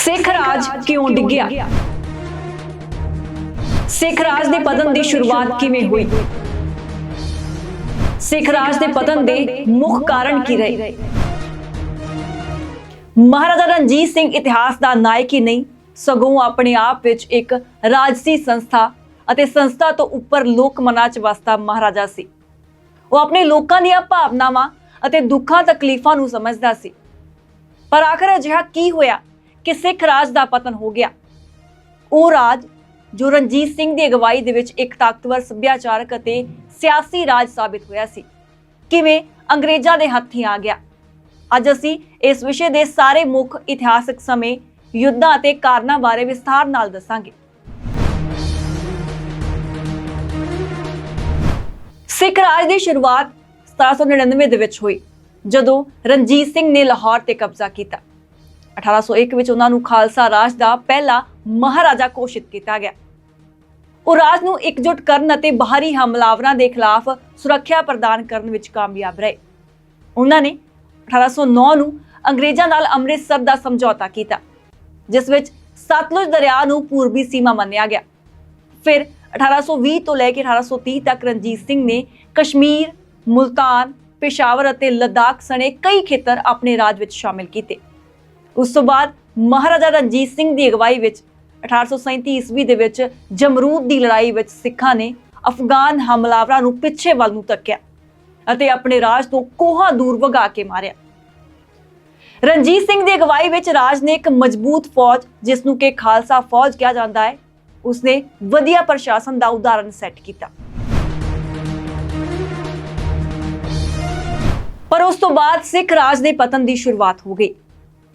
ਸਿੱਖ ਰਾਜ ਕਿਉਂ ਡਿੱਗਿਆ ਸਿੱਖ ਰਾਜ ਦੇ ਪਤਨ ਦੀ ਸ਼ੁਰੂਆਤ ਕਿਵੇਂ ਹੋਈ? ਸਿੱਖ ਰਾਜ ਦੇ ਪਤਨ ਦੇ ਮੁੱਖ ਕਾਰਨ ਕੀ ਰਹੇ? ਮਹਾਰਾਜਾ ਰਣਜੀਤ ਸਿੰਘ ਇਤਿਹਾਸ ਦਾ ਨਾਇਕ ਹੀ ਨਹੀਂ, ਸਗੋਂ ਆਪਣੇ ਆਪ ਵਿੱਚ ਇੱਕ ਰਾਜਸੀ ਸੰਸਥਾ ਅਤੇ ਸੰਸਥਾ ਤੋਂ ਉੱਪਰ ਲੋਕ ਮਨਾਂ 'ਚ ਵਸਦਾ ਮਹਾਰਾਜਾ ਸੀ। ਉਹ ਆਪਣੇ ਲੋਕਾਂ ਦੀਆਂ ਭਾਵਨਾਵਾਂ ਅਤੇ ਦੁੱਖਾਂ, ਤਕਲੀਫਾਂ ਨੂੰ ਸਮਝਦਾ ਸੀ। ਪਰ ਆਖਰ ਅਜਿਹਾ ਕੀ ਹੋਇਆ? ਕਿ ਸਿੱਖ ਰਾਜ ਦਾ ਪਤਨ ਹੋ ਗਿਆ। ਉਹ ਰਾਜ ਜੋ ਰਣਜੀਤ ਸਿੰਘ ਦੀ ਅਗਵਾਈ ਦੇ ਵਿੱਚ ਇੱਕ ਤਾਕਤਵਰ ਸੱਭਿਆਚਾਰਕ ਅਤੇ ਸਿਆਸੀ ਰਾਜ ਸਾਬਿਤ ਹੋਇਆ ਸੀ। ਕਿਵੇਂ ਅੰਗਰੇਜ਼ਾਂ ਦੇ ਹੱਥੀਂ ਆ ਗਿਆ। ਅੱਜ ਅਸੀਂ ਇਸ ਵਿਸ਼ੇ ਦੇ ਸਾਰੇ ਮੁੱਖ ਇਤਿਹਾਸਕ ਸਮੇਂ, ਯੁੱਧਾਂ ਅਤੇ ਕਾਰਨਾਂ ਬਾਰੇ ਵਿਸਥਾਰ ਨਾਲ ਦੱਸਾਂਗੇ। ਸਿੱਖ ਰਾਜ ਦੀ ਸ਼ੁਰੂਆਤ 1799 ਦੇ ਵਿੱਚ ਹੋਈ, ਜਦੋਂ ਰਣਜੀਤ ਸਿੰਘ ਨੇ ਲਾਹੌਰ ਤੇ ਕਬਜ਼ਾ ਕੀਤਾ। 1801 ਵਿੱਚ ਉਹਨਾਂ ਨੂੰ ਖਾਲਸਾ ਰਾਜ ਦਾ ਪਹਿਲਾ ਮਹਾਰਾਜਾ ਘੋਸ਼ਿਤ ਕੀਤਾ ਗਿਆ। ਉਹ ਰਾਜ ਨੂੰ ਇਕਜੁੱਟ ਕਰਨ ਅਤੇ ਬਾਹਰੀ ਹਮਲਾਵਰਾਂ ਦੇ ਖਿਲਾਫ ਸੁਰੱਖਿਆ ਪ੍ਰਦਾਨ ਕਰਨ ਵਿੱਚ ਕਾਮਯਾਬ ਰਹੇ। ਉਹਨਾਂ ਨੇ 1809 ਨੂੰ ਅੰਗਰੇਜ਼ਾਂ ਨਾਲ ਅੰਮ੍ਰਿਤਸਰ ਦਾ ਸਮਝੌਤਾ ਕੀਤਾ, ਜਿਸ ਵਿੱਚ ਸਤਲੁਜ ਦਰਿਆ ਨੂੰ ਪੂਰਬੀ ਸੀਮਾ ਮੰਨਿਆ ਗਿਆ। ਫਿਰ 1820 ਤੋਂ ਲੈ ਕੇ 1830 ਤੱਕ ਰਣਜੀਤ ਸਿੰਘ ਨੇ ਕਸ਼ਮੀਰ, ਮੁਲਤਾਨ, ਪੇਸ਼ਾਵਰ ਅਤੇ ਲਦਾਖ ਸਣੇ ਕਈ ਖੇਤਰ ਆਪਣੇ ਰਾਜ ਵਿੱਚ ਸ਼ਾਮਿਲ ਕੀਤੇ। ਉਸ ਤੋਂ ਬਾਅਦ ਮਹਾਰਾਜਾ ਰਣਜੀਤ ਸਿੰਘ ਦੀ ਅਗਵਾਈ ਵਿੱਚ 1837 ਈਸਵੀ ਦੇ ਵਿੱਚ ਜਮਰੂਦ ਦੀ ਲੜਾਈ ਵਿੱਚ ਸਿੱਖਾਂ ਨੇ ਅਫਗਾਨ ਹਮਲਾਵਰਾਂ ਨੂੰ ਪਿੱਛੇ ਵੱਲ ਨੂੰ ਧੱਕਿਆ ਅਤੇ ਆਪਣੇ ਰਾਜ ਤੋਂ ਕੋਹਾਂ ਦੂਰ ਵਗਾ ਕੇ ਮਾਰਿਆ। ਰਣਜੀਤ ਸਿੰਘ ਦੀ ਅਗਵਾਈ ਵਿੱਚ ਰਾਜ ਨੇ ਇੱਕ ਮਜ਼ਬੂਤ ਫੌਜ, ਜਿਸ ਨੂੰ ਕਿ ਖਾਲਸਾ ਫੌਜ ਕਿਹਾ ਜਾਂਦਾ ਹੈ, ਉਸਨੇ ਵਧੀਆ ਪ੍ਰਸ਼ਾਸਨ ਦਾ ਉਦਾਹਰਨ ਸੈੱਟ ਕੀਤਾ। ਪਰ ਉਸ ਤੋਂ ਬਾਅਦ ਸਿੱਖ ਰਾਜ ਦੇ ਪਤਨ ਦੀ ਸ਼ੁਰੂਆਤ ਹੋ ਗਈ।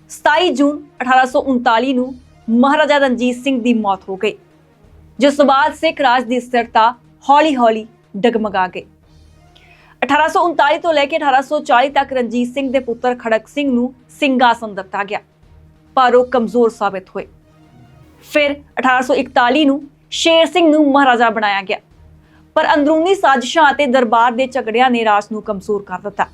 27 ਜੂਨ 1839 ਨੂੰ ਮਹਾਰਾਜਾ ਰਣਜੀਤ ਸਿੰਘ ਦੀ ਮੌਤ ਹੋ ਗਈ, ਜਿਸ ਤੋਂ ਬਾਅਦ ਸਿੱਖ ਰਾਜ ਦੀ ਸਥਿਰਤਾ ਹੌਲੀ-ਹੌਲੀ ਡਗਮਗਾ ਗਈ। 1839 ਤੋਂ ਲੈ ਕੇ 1840 ਤੱਕ ਰਣਜੀਤ ਸਿੰਘ ਦੇ ਪੁੱਤਰ ਖੜਕ ਸਿੰਘ ਨੂੰ ਸਿੰਘਾਸਨ ਦਿੱਤਾ ਗਿਆ, ਪਰ ਉਹ ਕਮਜ਼ੋਰ ਸਾਬਿਤ ਹੋਏ। ਫਿਰ 1841 ਨੂੰ ਸ਼ੇਰ ਸਿੰਘ ਨੂੰ ਮਹਾਰਾਜਾ ਬਣਾਇਆ ਗਿਆ, ਪਰ ਅੰਦਰੂਨੀ ਸਾਜ਼ਿਸ਼ਾਂ ਅਤੇ ਦਰਬਾਰ ਦੇ ਝਗੜਿਆਂ ਨੇ ਰਾਜ ਨੂੰ ਕਮਜ਼ੋਰ ਕਰ ਦਿੱਤਾ।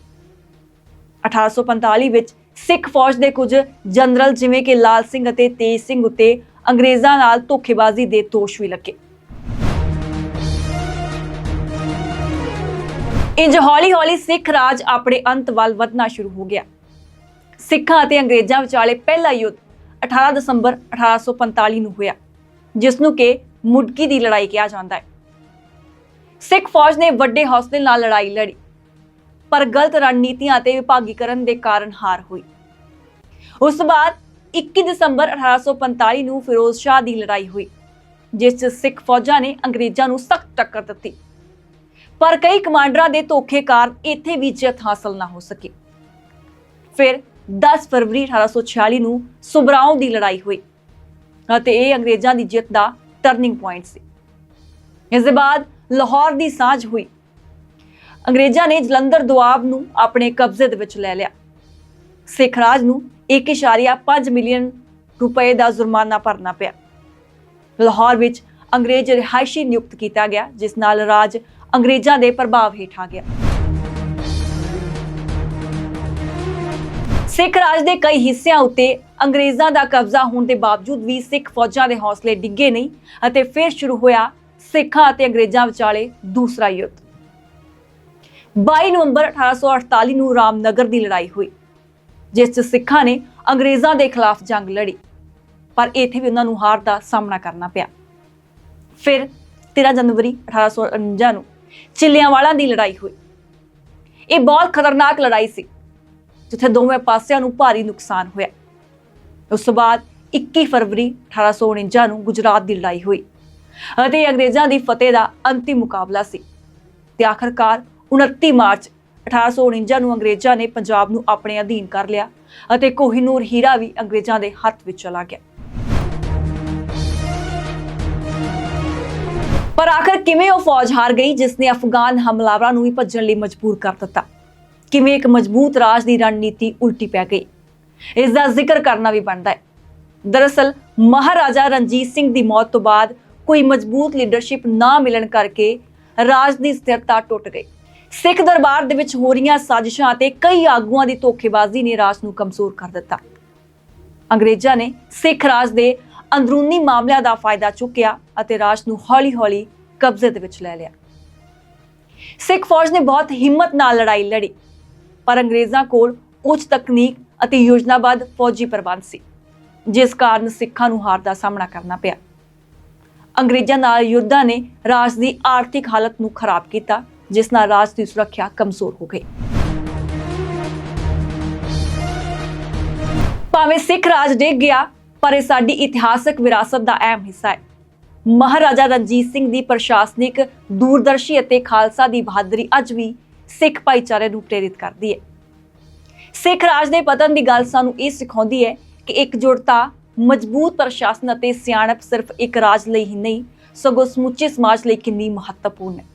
1845 ਵਿੱਚ ਸਿੱਖ ਫੌਜ ਦੇ ਕੁਝ ਜਨਰਲ ਜਿਵੇਂ ਕਿ ਲਾਲ ਸਿੰਘ ਅਤੇ ਤੇਜ ਸਿੰਘ ਉੱਤੇ ਅੰਗਰੇਜ਼ਾਂ ਨਾਲ ਧੋਖੇਬਾਜ਼ੀ ਦੇ ਦੋਸ਼ ਵੀ ਲੱਗੇ। ਇੰਜ ਹੌਲੀ-ਹੌਲੀ ਸਿੱਖ ਰਾਜ ਆਪਣੇ ਅੰਤ ਵੱਲ ਵਧਣਾ ਸ਼ੁਰੂ ਹੋ ਗਿਆ। ਸਿੱਖਾਂ ਅਤੇ ਅੰਗਰੇਜ਼ਾਂ ਵਿਚਾਲੇ ਪਹਿਲਾ ਯੁੱਧ 18 ਦਸੰਬਰ 1845 ਨੂੰ ਹੋਇਆ, ਜਿਸ ਨੂੰ ਕਿ ਮੁੱਢਕੀ ਦੀ ਲੜਾਈ ਕਿਹਾ ਜਾਂਦਾ ਹੈ। ਸਿੱਖ ਫੌਜ ਨੇ ਵੱਡੇ ਹੌਸਲੇ ਨਾਲ ਲੜਾਈ ਲੜੀ। ਪਰ ਗਲਤ ਰਣਨੀਤੀਆਂ ਅਤੇ ਵਿਭਾਗੀਕਰਨ ਦੇ ਕਾਰਨ ਹਾਰ ਹੋਈ। ਉਸ ਤੋਂ ਬਾਅਦ 21 ਦਸੰਬਰ 1845 ਨੂੰ ਫਿਰੋਜ਼ ਸ਼ਾਹ ਦੀ ਲੜਾਈ ਹੋਈ, ਜਿਸ 'ਚ ਸਿੱਖ ਫੌਜਾਂ ਨੇ ਅੰਗਰੇਜ਼ਾਂ ਨੂੰ ਸਖਤ ਟੱਕਰ ਦਿੱਤੀ। ਪਰ ਕਈ ਕਮਾਂਡਰਾਂ ਦੇ ਧੋਖੇ ਕਾਰਨ ਇੱਥੇ ਵੀ ਜਿੱਤ ਹਾਸਲ ਨਾ ਹੋ ਸਕੀ। ਫਿਰ 10 ਫਰਵਰੀ 1846 ਨੂੰ ਸੁਬਰਾਉਂ ਦੀ ਲੜਾਈ ਹੋਈ ਅਤੇ ਇਹ ਅੰਗਰੇਜ਼ਾਂ ਦੀ ਜਿੱਤ ਦਾ ਟਰਨਿੰਗ ਪੁਆਇੰਟ ਸੀ। ਇਸ ਦੇ ਬਾਅਦ ਲਾਹੌਰ ਦੀ ਸਾਂਝ ਹੋਈ। ਅੰਗਰੇਜ਼ਾਂ ਨੇ ਜਲੰਧਰ ਦੁਆਬ ਨੂੰ ਆਪਣੇ ਕਬਜ਼ੇ ਦੇ ਵਿੱਚ ਲੈ ਲਿਆ। ਸਿੱਖ ਰਾਜ ਨੂੰ 1.5 ਮਿਲੀਅਨ ਰੁਪਏ ਦਾ ਜੁਰਮਾਨਾ ਭਰਨਾ ਪਿਆ। ਲਾਹੌਰ ਵਿੱਚ ਅੰਗਰੇਜ਼ ਰਿਹਾਇਸ਼ੀ ਨਿਯੁਕਤ ਕੀਤਾ ਗਿਆ, ਜਿਸ ਨਾਲ ਰਾਜ ਅੰਗਰੇਜ਼ਾਂ ਦੇ ਪ੍ਰਭਾਵ ਹੇਠ ਆ ਗਿਆ। ਸਿੱਖ ਰਾਜ ਦੇ ਕਈ ਹਿੱਸਿਆਂ ਉੱਤੇ ਅੰਗਰੇਜ਼ਾਂ ਦਾ ਕਬਜ਼ਾ ਹੋਣ ਦੇ ਬਾਵਜੂਦ ਵੀ ਸਿੱਖ ਫੌਜਾਂ ਦੇ ਹੌਸਲੇ ਡਿੱਗੇ ਨਹੀਂ ਅਤੇ ਫਿਰ ਸ਼ੁਰੂ ਹੋਇਆ ਸਿੱਖਾਂ ਅਤੇ ਅੰਗਰੇਜ਼ਾਂ ਵਿਚਾਲੇ ਦੂਸਰਾ ਯੁੱਧ। 22 ਨਵੰਬਰ 1848 ਨੂੰ ਰਾਮਨਗਰ ਦੀ ਲੜਾਈ ਹੋਈ, ਜਿਸ 'ਚ ਸਿੱਖਾਂ ਨੇ ਅੰਗਰੇਜ਼ਾਂ ਦੇ ਖਿਲਾਫ ਜੰਗ ਲੜੀ, ਪਰ ਇੱਥੇ ਵੀ ਉਹਨਾਂ ਨੂੰ ਹਾਰ ਦਾ ਸਾਹਮਣਾ ਕਰਨਾ ਪਿਆ। ਫਿਰ 13 ਜਨਵਰੀ 1849 ਨੂੰ ਚਿੱਲਿਆਂਵਾਲਾ ਦੀ ਲੜਾਈ ਹੋਈ। ਇਹ ਬਹੁਤ ਖਤਰਨਾਕ ਲੜਾਈ ਸੀ, ਜਿੱਥੇ ਦੋਵੇਂ ਪਾਸਿਆਂ ਨੂੰ ਭਾਰੀ ਨੁਕਸਾਨ ਹੋਇਆ। ਉਸ ਤੋਂ ਬਾਅਦ 21 ਫਰਵਰੀ 1849 ਨੂੰ ਗੁਜਰਾਤ ਦੀ ਲੜਾਈ ਹੋਈ, ਅਤੇ ਅੰਗਰੇਜ਼ਾਂ ਦੀ ਫਤਿਹ ਦਾ ਅੰਤਿਮ ਮੁਕਾਬਲਾ ਸੀ, ਤੇ ਆਖਰਕਾਰ 29 ਮਾਰਚ 1849 ਨੂੰ ਅੰਗਰੇਜ਼ਾਂ ਨੇ ਪੰਜਾਬ ਨੂੰ ਆਪਣੇ ਅਧੀਨ ਕਰ ਲਿਆ ਅਤੇ ਕੋਹਿਨੂਰ ਹੀਰਾ ਵੀ ਅੰਗਰੇਜ਼ਾਂ ਦੇ ਹੱਥ ਵਿੱਚ ਚਲਾ ਗਿਆ। ਪਰ ਆਖਰ ਕਿਵੇਂ ਉਹ ਫੌਜ ਹਾਰ ਗਈ ਜਿਸ ਨੇ ਅਫਗਾਨ ਹਮਲਾਵਰਾਂ ਨੂੰ ਵੀ ਭੱਜਣ ਲਈ ਮਜਬੂਰ ਕਰ ਦਿੱਤਾ? ਕਿਵੇਂ ਇੱਕ ਮਜ਼ਬੂਤ ਰਾਜ ਦੀ ਰਣਨੀਤੀ ਉਲਟੀ ਪੈ ਗਈ? ਇਸ ਦਾ ਜ਼ਿਕਰ ਕਰਨਾ ਵੀ ਬਣਦਾ ਹੈ। ਦਰਅਸਲ, ਮਹਾਰਾਜਾ ਰਣਜੀਤ ਸਿੰਘ ਦੀ ਮੌਤ ਤੋਂ ਬਾਅਦ ਕੋਈ ਮਜ਼ਬੂਤ ਲੀਡਰਸ਼ਿਪ ਨਾ ਮਿਲਣ ਕਰਕੇ ਰਾਜ ਦੀ ਸਥਿਰਤਾ ਟੁੱਟ ਗਈ। ਸਿੱਖ ਦਰਬਾਰ ਦੇ ਵਿੱਚ ਹੋ ਰਹੀਆਂ ਸਾਜ਼ਿਸ਼ਾਂ ਅਤੇ ਕਈ ਆਗੂਆਂ ਦੀ ਧੋਖੇਬਾਜ਼ੀ ਨੇ ਰਾਜ ਨੂੰ ਕਮਜ਼ੋਰ ਕਰ ਦਿੱਤਾ। ਅੰਗਰੇਜ਼ਾਂ ਨੇ ਸਿੱਖ ਰਾਜ ਦੇ ਅੰਦਰੂਨੀ ਮਾਮਲਿਆਂ ਦਾ ਫਾਇਦਾ ਚੁੱਕਿਆ ਅਤੇ ਰਾਜ ਨੂੰ ਹੌਲੀ-ਹੌਲੀ ਕਬਜ਼ੇ ਦੇ ਵਿੱਚ ਲੈ ਲਿਆ। ਸਿੱਖ ਫੌਜ ਨੇ ਬਹੁਤ ਹਿੰਮਤ ਨਾਲ ਲੜਾਈ ਲੜੀ, ਪਰ ਅੰਗਰੇਜ਼ਾਂ ਕੋਲ ਉੱਚ ਤਕਨੀਕ ਅਤੇ ਯੋਜਨਾਬੱਧ ਫੌਜੀ ਪ੍ਰਬੰਧ ਸੀ, ਜਿਸ ਕਾਰਨ ਸਿੱਖਾਂ ਨੂੰ ਹਾਰ ਦਾ ਸਾਹਮਣਾ ਕਰਨਾ ਪਿਆ। ਅੰਗਰੇਜ਼ਾਂ ਨਾਲ ਯੁੱਧਾਂ ਨੇ ਰਾਜ ਦੀ ਆਰਥਿਕ ਹਾਲਤ ਨੂੰ ਖਰਾਬ ਕੀਤਾ ਜਿਸ ਨਾਲ ਰਾਜ ਦੀ ਸੁਰੱਖਿਆ ਕਮਜ਼ੋਰ ਹੋ ਗਈ। ਭਾਵੇਂ ਸਿੱਖ ਰਾਜ ਡਿੱਗ ਗਿਆ, ਪਰ ਇਹ ਸਾਡੀ ਇਤਿਹਾਸਕ ਵਿਰਾਸਤ ਦਾ ਅਹਿਮ ਹਿੱਸਾ ਹੈ। ਮਹਾਰਾਜਾ ਰਣਜੀਤ ਸਿੰਘ ਦੀ ਪ੍ਰਸ਼ਾਸਨਿਕ ਦੂਰਦਰਸ਼ੀ ਅਤੇ ਖਾਲਸਾ ਦੀ ਬਹਾਦਰੀ ਅੱਜ ਵੀ ਸਿੱਖ ਭਾਈਚਾਰੇ ਨੂੰ ਪ੍ਰੇਰਿਤ ਕਰਦੀ ਹੈ। ਸਿੱਖ ਰਾਜ ਦੇ ਪਤਨ ਦੀ ਗੱਲ ਸਾਨੂੰ ਇਹ ਸਿਖਾਉਂਦੀ ਹੈ ਕਿ ਇਕਜੁੱਟਤਾ, ਮਜ਼ਬੂਤ ਪ੍ਰਸ਼ਾਸਨ ਅਤੇ ਸਿਆਣਪ ਸਿਰਫ ਇੱਕ ਰਾਜ ਲਈ ਹੀ ਨਹੀਂ, ਸਗੋਂ ਸਮੁੱਚੇ ਸਮਾਜ ਲਈ ਕਿੰਨੀ ਮਹੱਤਵਪੂਰਨ ਹੈ।